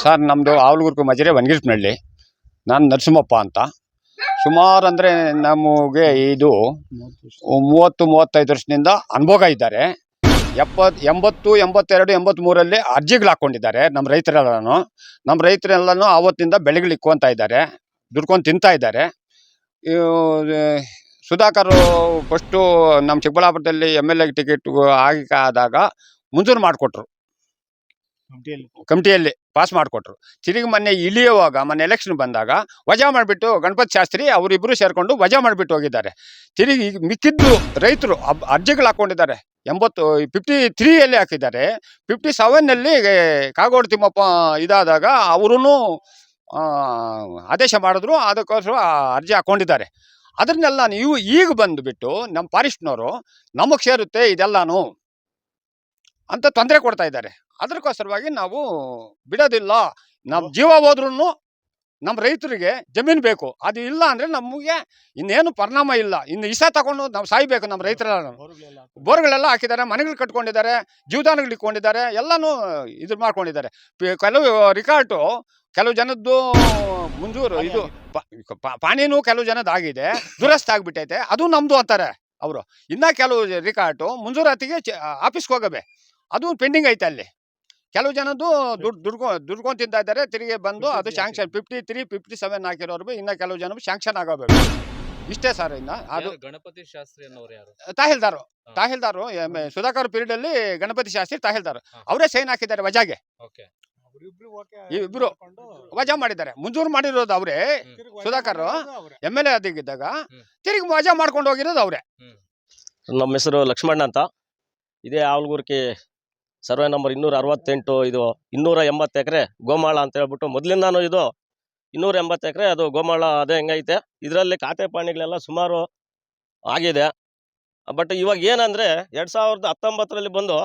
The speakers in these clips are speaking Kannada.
ಸರ್ ನಮ್ಮದು ಆವಲಗುರ್ಕು ಮಜರೆ ವನಗಿರಿನಹಳ್ಳಿ ನಾನು ನರಸಿಂಹಪ್ಪ ಅಂತ. ಸುಮಾರು ಅಂದರೆ ನಮಗೆ ಇದು ಮೂವತ್ತು ಮೂವತ್ತೈದು ವರ್ಷದಿಂದ ಅನುಭೋಗ ಇದ್ದಾರೆ. ಎಪ್ಪತ್ತು ಎಂಬತ್ತು ಎಂಬತ್ತೆರಡು ಎಂಬತ್ತ್ಮೂರಲ್ಲಿ ಅರ್ಜಿಗಳು ಹಾಕ್ಕೊಂಡಿದ್ದಾರೆ ನಮ್ಮ ರೈತರೆಲ್ಲನೂ. ನಮ್ಮ ರೈತರೆಲ್ಲನೂ ಆವತ್ತಿಂದ ಬೆಳೆಗಳು ಇಕ್ಕೊಂತ ಇದ್ದಾರೆ. ದುಡ್ಕೊಂಡು ತಿಂತಾ ಇದ್ದಾರೆ. ಸುಧಾಕರ್ ಫಸ್ಟು ನಮ್ಮ ಚಿಕ್ಕಬಳ್ಳಾಪುರದಲ್ಲಿ ಎಂ ಎಲ್ ಎ ಟಿಕೆಟ್ ಆಗಿ ಆದಾಗ ಮುಂಜೂರು ಮಾಡಿಕೊಟ್ರು. ಕಮಿಟಿಯಲ್ಲಿ. ಪಾಸ್ ಮಾಡಿಕೊಟ್ರು. ತಿರುಗಿ ಮೊನ್ನೆ ಇಳಿಯುವಾಗ, ಮೊನ್ನೆ ಎಲೆಕ್ಷನ್ ಬಂದಾಗ ವಜಾ ಮಾಡಿಬಿಟ್ಟು ಗಣಪತಿ ಶಾಸ್ತ್ರಿ ಅವರಿಬ್ಬರು ಸೇರಿಕೊಂಡು ವಜಾ ಮಾಡಿಬಿಟ್ಟು ಹೋಗಿದ್ದಾರೆ. ತಿರುಗಿ ಮಿಕ್ಕಿದ್ದು ರೈತರು ಅಬ್ ಅರ್ಜಿಗಳು ಹಾಕ್ಕೊಂಡಿದ್ದಾರೆ ಎಂಬತ್ತು ಫಿಫ್ಟಿ ತ್ರೀಯಲ್ಲಿ ಹಾಕಿದ್ದಾರೆ. ಫಿಫ್ಟಿ ಸೆವೆನ್ನಲ್ಲಿ ಕಾಗೋಡು ತಿಮ್ಮಪ್ಪ ಇದಾದಾಗ ಅವರೂ ಆದೇಶ ಮಾಡಿದ್ರು, ಅದಕ್ಕೋಸ್ಕರ ಅರ್ಜಿ ಹಾಕ್ಕೊಂಡಿದ್ದಾರೆ ಅದನ್ನೆಲ್ಲ ನೀವು ಈಗ ಬಂದುಬಿಟ್ಟು ನಮ್ಮ ಫಾರೆಸ್ಟ್ನವರು ನಮಗೆ ಸೇರುತ್ತೆ ಇದೆಲ್ಲನೂ ಅಂತ ತೊಂದರೆ ಕೊಡ್ತಾ ಇದ್ದಾರೆ. ಅದಕ್ಕೋಸ್ಕರವಾಗಿ ನಾವು ಬಿಡೋದಿಲ್ಲ. ನಮ್ಮ ಜೀವ ಹೋದ್ರೂ ನಮ್ಮ ರೈತರಿಗೆ ಜಮೀನು ಬೇಕು. ಅದು ಇಲ್ಲ ಅಂದರೆ ನಮಗೆ ಇನ್ನೇನು ಪರಿಣಾಮ ಇಲ್ಲ. ಇನ್ನು ಇಸ ತಗೊಂಡು ನಾವು ಸಾಯ್ಬೇಕು ನಮ್ಮ ರೈತರೆಲ್ಲ ಬೋರ್ಗಳೆಲ್ಲ ಹಾಕಿದ್ದಾರೆ. ಮನೆಗಳು ಕಟ್ಕೊಂಡಿದ್ದಾರೆ ಜೀವದಾನಗಳು ಇಟ್ಕೊಂಡಿದ್ದಾರೆ ಎಲ್ಲನೂ ಇದು ಮಾಡ್ಕೊಂಡಿದ್ದಾರೆ ಕೆಲವು ರಿಕಾರ್ಟು ಕೆಲವು ಜನದ್ದು ಮುಂಜೂರು ಇದು ಪ- ಪ- ಪಾಣಿನೂ ಕೆಲವು ಜನದ್ದು ಆಗಿದೆ ದುರಸ್ತಿ ಆಗಿಬಿಟ್ಟೈತೆ. ಅದು ನಮ್ಮದು ಅಂತಾರೆ ಅವರು. ಇನ್ನು ಕೆಲವು ರಿಕಾರ್ಟು ಮುಂಜೂರಾತಿಗೆ ಚ ಆಫೀಸ್ಗೆ ಹೋಗಬೇಕು ಅದು ಪೆಂಡಿಂಗ್ ಐತೆ ಅಲ್ಲಿ. ಕೆಲವು ಜನದ್ದು ದುಡ್ಡು ದುಡ್ಕೊ ದುಡ್ಕೊಂಡು ತಿಂತಾ ಇದ್ದಾರೆ ತಿರುಗಿ ಬಂದು ಅದು sanction fifty three fifty seven ಹಾಕಿರೋರು ಇನ್ನ ಕೆಲವು ಜನ ಶಾಂಕ್ಷನ್ ಆಗೋಬೇಕು. ಇಷ್ಟೇ ಸರ್ ಇನ್ನ ಅದು ಗಣಪತಿ ಶಾಸ್ತ್ರಿ ತಾಹಿಲ್ದಾರು. ತಾಹಿಲ್ದಾರು ಎಂ ಎ ಸುಧಾಕರ್ ಪೀರಿಯಡ್ ಅಲ್ಲಿ ಗಣಪತಿ ಶಾಸ್ತ್ರಿ ತಾಹಿಲ್ದಾರು. ಅವರೇ ಸೈನ್ ಹಾಕಿದ್ದಾರೆ ವಜಾಗೆ. ಓಕೆ. ಇಬ್ರು ವಜಾ ಮಾಡಿದ್ದಾರೆ. ಮುಂಜೂರು ಮಾಡಿರೋದು ಅವರೇ. ಸುಧಾಕರ್ ಎಂ ಎಲ್ ಎ ಅದಿಗಿದ್ದಾಗ ತಿರುಗಿ ವಜಾ ಮಾಡ್ಕೊಂಡು ಹೋಗಿರೋದು ಅವರೇ. ನಮ್ಮ ಹೆಸರು ಲಕ್ಷ್ಮಣ್ಣ ಅಂತ. ಇದೇ ಆವಲ್ಗೂರ್ಕಿ ಸರ್ವೆ ನಂಬರ್ ಇನ್ನೂರ ಅರವತ್ತೆಂಟು ಇದು ಇನ್ನೂರ ಎಂಬತ್ತು ಎಕರೆ ಗೋಮಾಳ ಅಂತ ಹೇಳ್ಬಿಟ್ಟು ಮೊದಲಿಂದಾನು ಇದು ಇನ್ನೂರ ಎಂಬತ್ತು ಎಕರೆ, ಅದು ಗೋಮಾಳ, ಅದೇ ಹೆಂಗೈತೆ. ಇದರಲ್ಲಿ ಖಾತೆ ಪಾಣಿಗಳೆಲ್ಲ ಸುಮಾರು ಆಗಿದೆ. ಬಟ್ ಇವಾಗ ಏನಂದ್ರೆ ಎರಡು ಸಾವಿರದ ಹತ್ತೊಂಬತ್ತರಲ್ಲಿ ಬಂದು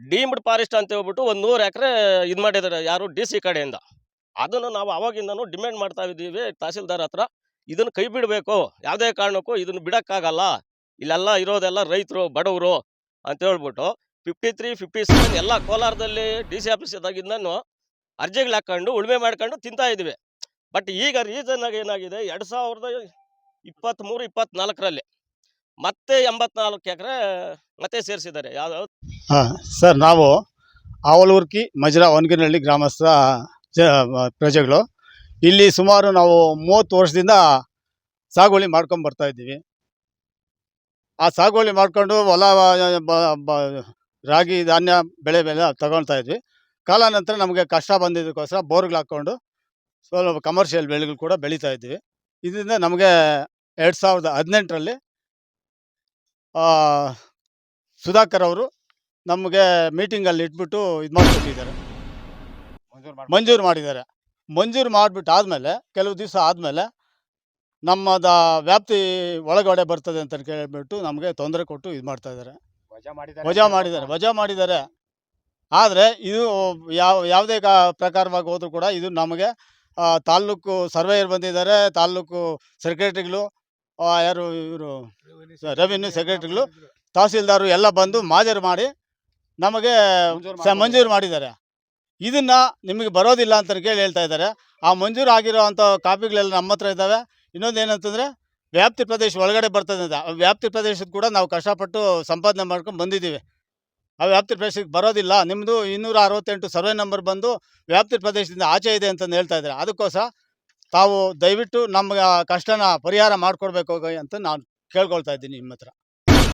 ಡೀಮ್ಡ್ ಫಾರೆಸ್ಟ್ ಅಂತ ಹೇಳ್ಬಿಟ್ಟು ಒಂದು ನೂರು ಎಕರೆ ಇದು ಮಾಡಿದ್ದಾರೆ ಯಾರು ಡಿ ಸಿ ಕಡೆಯಿಂದ. ಅದನ್ನು ನಾವು ಅವಾಗಿಂದನೂ ಡಿಮ್ಯಾಂಡ್ ಮಾಡ್ತಾ ಇದ್ದೀವಿ ತಹಸೀಲ್ದಾರ್ ಹತ್ರ. ಇದನ್ನು ಕೈ ಬಿಡಬೇಕು. ಯಾವುದೇ ಕಾರಣಕ್ಕೂ ಇದನ್ನು ಬಿಡೋಕ್ಕಾಗಲ್ಲ. ಇಲ್ಲೆಲ್ಲ ಇರೋದೆಲ್ಲ ರೈತರು, ಬಡವರು ಅಂತ ಹೇಳ್ಬಿಟ್ಟು ಫಿಫ್ಟಿ ತ್ರೀ ಫಿಫ್ಟಿ ಸೆವೆನ್ ಎಲ್ಲ ಕೋಲಾರದಲ್ಲಿ ಡಿ ಸಿ ಆಫೀಸ್ ಇದ್ದಾಗಿಂದನು ಅರ್ಜಿಗಳು ಹಾಕೊಂಡು ಉಳುಮೆ ಮಾಡ್ಕೊಂಡು ತಿಂತಾ ಇದ್ವಿ. ಬಟ್ ಈಗ ರೀಸನ್ ಆಗಿ ಏನಾಗಿದೆ? ಎರಡು ಸಾವಿರದ ಇಪ್ಪತ್ತ್ಮೂರು ಇಪ್ಪತ್ನಾಲ್ಕರಲ್ಲಿ ಮತ್ತೆ ಎಂಬತ್ನಾಲ್ಕು ಎಕರೆ ಮತ್ತೆ ಸೇರಿಸಿದ್ದಾರೆ. ಯಾವ್ದು ಹಾಂ, ಸರ್, ನಾವು ಆವಲೂರ್ಕಿ ಮಜ್ರಾ ಒನ್ಗಿನಹಳ್ಳಿ ಗ್ರಾಮಸ್ಥ ಜ ಪ್ರಜೆಗಳು ಇಲ್ಲಿ ಸುಮಾರು ನಾವು ಮೂವತ್ತು ವರ್ಷದಿಂದ ಸಾಗುವಳಿ ಮಾಡ್ಕೊಂಡು ಬರ್ತಾ ಇದ್ದೀವಿ. ಆ ಸಾಗುವಳಿ ಮಾಡಿಕೊಂಡು ಹೊಲ ರಾಗಿ ಧಾನ್ಯ ಬೆಳೆ ಬೆಲೆ ತಗೊಳ್ತಾ ಇದ್ವಿ. ಕಾಲಾನಂತರ ನಮಗೆ ಕಷ್ಟ ಬಂದಿದ್ದಕ್ಕೋಸ್ಕರ ಬೋರ್ಗಳು ಹಾಕ್ಕೊಂಡು ಸ್ವಲ್ಪ ಕಮರ್ಷಿಯಲ್ ಬೆಳೆಗಳು ಕೂಡ ಬೆಳೀತಾ ಇದ್ವಿ. ಇದರಿಂದ ನಮಗೆ ಎರಡು ಸಾವಿರದ ಹದಿನೆಂಟರಲ್ಲಿ ಸುಧಾಕರ್ ಅವರು ನಮಗೆ ಮೀಟಿಂಗಲ್ಲಿ ಇಟ್ಬಿಟ್ಟು ಇದು ಮಾಡಿಕೊಟ್ಟಿದ್ದಾರೆ. ಮಂಜೂರು ಮಾಡಿದ್ದಾರೆ. ಮಂಜೂರು ಮಾಡಿಬಿಟ್ಟು ಆದಮೇಲೆ ಕೆಲವು ದಿವಸ ಆದಮೇಲೆ ನಮ್ಮದ ವ್ಯಾಪ್ತಿ ಒಳಗಡೆ ಬರ್ತದೆ ಅಂತ ಕೇಳಿಬಿಟ್ಟು ನಮಗೆ ತೊಂದರೆ ಕೊಟ್ಟು ಇದು ಮಾಡ್ತಾ ಇದ್ದಾರೆ. ವಜಾ ಮಾಡಿದ್ದಾರೆ ವಜಾ ಮಾಡಿದ್ದಾರೆ ಆದರೆ ಇದು ಯಾವ ಯಾವುದೇ ಕಾ ಪ್ರಕಾರವಾಗಿ ಹೋದರೂ ಕೂಡ ಇದು ನಮಗೆ ತಾಲೂಕು ತಾಲ್ಲೂಕು ಸರ್ವೇಯರ್ ಬಂದಿದ್ದಾರೆ ತಾಲ್ಲೂಕು ಸೆಕ್ರೆಟರಿಗಳು ಯಾರು ಇವರು? ರೆವಿನ್ಯೂ ಸೆಕ್ರೆಟರಿಗಳು ತಹಸೀಲ್ದಾರು ಎಲ್ಲ ಬಂದು ಮಾಜರು ಮಾಡಿ ನಮಗೆ ಸ ಮಂಜೂರು ಮಾಡಿದ್ದಾರೆ. ಇದನ್ನು ನಿಮಗೆ ಬರೋದಿಲ್ಲ ಅಂತ ಕೇಳಿ ಹೇಳ್ತಾ ಇದ್ದಾರೆ. ಆ ಮಂಜೂರು ಆಗಿರೋ ಅಂಥ ಕಾಪಿಗಳೆಲ್ಲ ನಮ್ಮ ಹತ್ರ ಇದ್ದಾವೆ. ಇನ್ನೊಂದು ಏನಂತಂದರೆ ವ್ಯಾಪ್ತಿ ಪ್ರದೇಶ ಒಳಗಡೆ ಬರ್ತದೆ. ಅಂತ ವ್ಯಾಪ್ತಿ ಪ್ರದೇಶದ ಕೂಡ ನಾವು ಕಷ್ಟಪಟ್ಟು ಸಂಪಾದನೆ ಮಾಡ್ಕೊಂಡು ಬಂದಿದ್ದೀವಿ. ಆ ವ್ಯಾಪ್ತಿ ಪ್ರದೇಶಕ್ಕೆ ಬರೋದಿಲ್ಲ. ನಿಮ್ಮದು ಇನ್ನೂರ ಅರವತ್ತೆಂಟು ಸರ್ವೆ ನಂಬರ್ ಬಂದು ವ್ಯಾಪ್ತಿ ಪ್ರದೇಶದಿಂದ ಆಚೆ ಇದೆ ಅಂತಂದು ಹೇಳ್ತಾ ಇದ್ದಾರೆ. ಅದಕ್ಕೋಸ್ಕರ ತಾವು ದಯವಿಟ್ಟು ನಮ್ಮ ಕಷ್ಟನ ಪರಿಹಾರ ಮಾಡಿಕೊಡ್ಬೇಕು ಅಂತ ನಾನು ಕೇಳ್ಕೊಳ್ತಾ ಇದ್ದೀನಿ ನಿಮ್ಮ ಹತ್ರ.